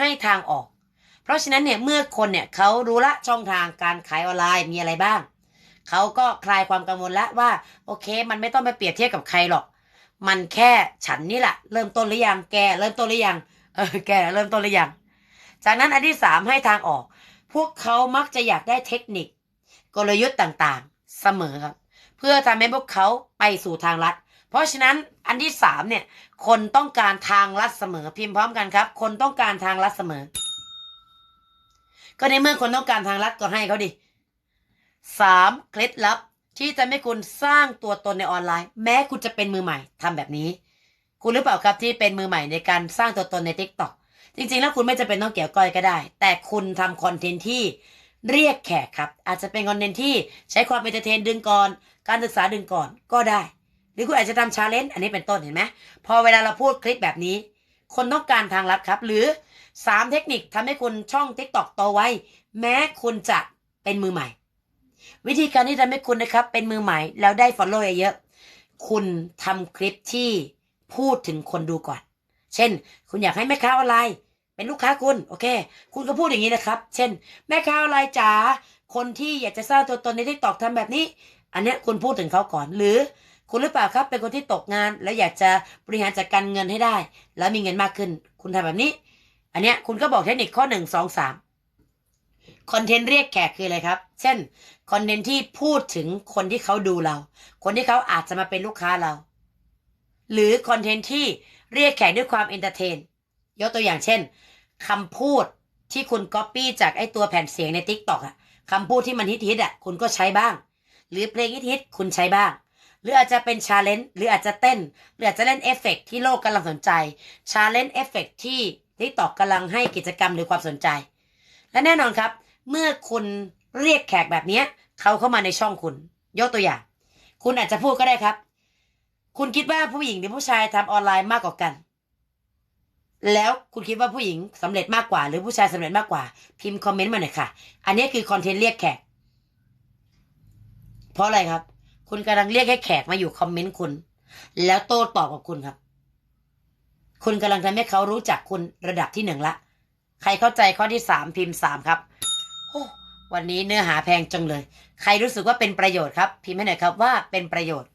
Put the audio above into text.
ให้ทางออก เพราะฉะนั้นเนี่ยเมื่อคนเนี่ยเขารู้ละช่องทางการขายออนไลน์มีอะไรบ้างเขาก็คลายความกังวลละว่าโอเค มันไม่ต้องไปเปรียบเทียบกับใครหรอก มันแค่ฉันนี่แหละเริ่มต้นหรือยังแกเริ่มต้นหรือยังเออแกเริ่มต้นหรือยังจากนั้นอันที่สามให้ทางออก พวกเขามักจะอยากได้เทคนิค กลยุทธ์ต่างๆ เสมอครับ เพื่อทำให้พวกเขาไปสู่ทางลัด เพราะฉะนั้นอันที่สามเนี่ย คนต้องการทางลัดเสมอพิมพ์พร้อมกันครับ คนต้องการทางลัดเสมอ ก็ในเมื่อคนต้องการทางลัดก็ให้เขาดิสามเคล็ดลับที่จะให้คุณสร้างตัวตนในออนไลน์ แม้คุณจะเป็นมือใหม่ทำแบบนี้ คุณหรือเปล่าครับที่เป็นมือใหม่ในการสร้างตัวตนใน t ิ k t o k จริงๆ แล้วคุณไม่จำเป็นต้องเกี่ยวก้อยก็ได้ แต่คุณทำคอนเทนต์ที่เรียกแขกครับ อาจจะเป็นคอนเทนต์ที่ใช้ความเป็นเตอร์เทนดึงก่อน การศึกษาดึงก่อนก็ได้ หรือคุณอาจจะทำชาเลนจ์อันนี้เป็นต้นเห็นไหมพอเวลาเราพูดคลิปแบบนี้ คนต้องการทางลัดครับ หรือ 3 เทคนิคทำให้คุณช่อง t ิ k t o k โตไวแม้คุณจะเป็นมือใหม่ วิธีการที่ทำให้คุณนะครับ เป็นมือใหม่แล้วได้ follow เยอะๆคุณทำคลิปที่พูดถึงคนดูก่อน เช่น คุณอยากให้แม่ค้าออนไลน์เป็นลูกค้าคุณโอเค คุณก็พูดอย่างนี้นะครับ เช่น แม่ค้าออนไลน์จ๋าคนที่อยากจะสร้างตัวตนในทิกตอกทำแบบนี้ อันนี้คุณพูดถึงเขาก่อนหรือ คุณหรือเปล่าครับเป็นคนที่ตกงาน แล้วอยากจะบริหารจัดการเงินให้ได้ แล้วมีเงินมากขึ้น คุณทำแบบนี้ อันเนี้ยคุณก็บอกเทคนิคข้อหนึ่งสองสามคอนเทนต์เรียกแขกคืออะไรครับ เช่นคอนเทนต์ที่พูดถึงคนที่เขาดูเรา คนที่เขาอาจจะมาเป็นลูกค้าเรา หรือคอนเทนต์ที่เรียกแขกด้วยความเอนเตอร์เทน ยกตัวอย่างเช่นคำพูดที่คุณก๊อปปี้จากไอตัวแผ่นเสียงใน t ิ k t o k อะคำพูดที่มันฮิตๆอะคุณก็ใช้บ้าง หรือเพลงฮิตๆคุณใช้บ้าง หรืออาจจะเป็นชาเลนจ์หรืออาจจะเต้น หรืออาจจะเล่นเอฟเฟกต์ที่โลกกำลังสนใจชาเลนจ์เอฟเฟกต์ที่ t ิ k t o k กำลังให้กิจกรรมหรือความสนใจ และแน่นอนครับ เมื่อคุณเรียกแขกแบบนี้เขาเข้ามาในช่องคุณ ยกตัวอย่าง คุณอาจจะพูดก็ได้ครับ คุณคิดว่าผู้หญิงหรือผู้ชายทำออนไลน์มากกว่ากัน แล้วคุณคิดว่าผู้หญิงสำเร็จมากกว่า หรือผู้ชายสำเร็จมากกว่า พิมพ์คอมเมนต์มาหน่อยค่ะ อันนี้คือคอนเทนต์เรียกแขก เพราะอะไรครับ คุณกำลังเรียกให้แขกมาอยู่คอมเมนต์คุณ แล้วโต้ตอบกับคุณครับ คุณกำลังทำให้เขารู้จักคุณระดับที่หนึ่งละ ใครเข้าใจข้อที่สามพิมพ์สามครับโอ้วันนี้เนื้อหาแพงจังเลย ใครรู้สึกว่าเป็นประโยชน์ครับ พิมพ์ให้หน่อยครับว่าเป็นประโยชน์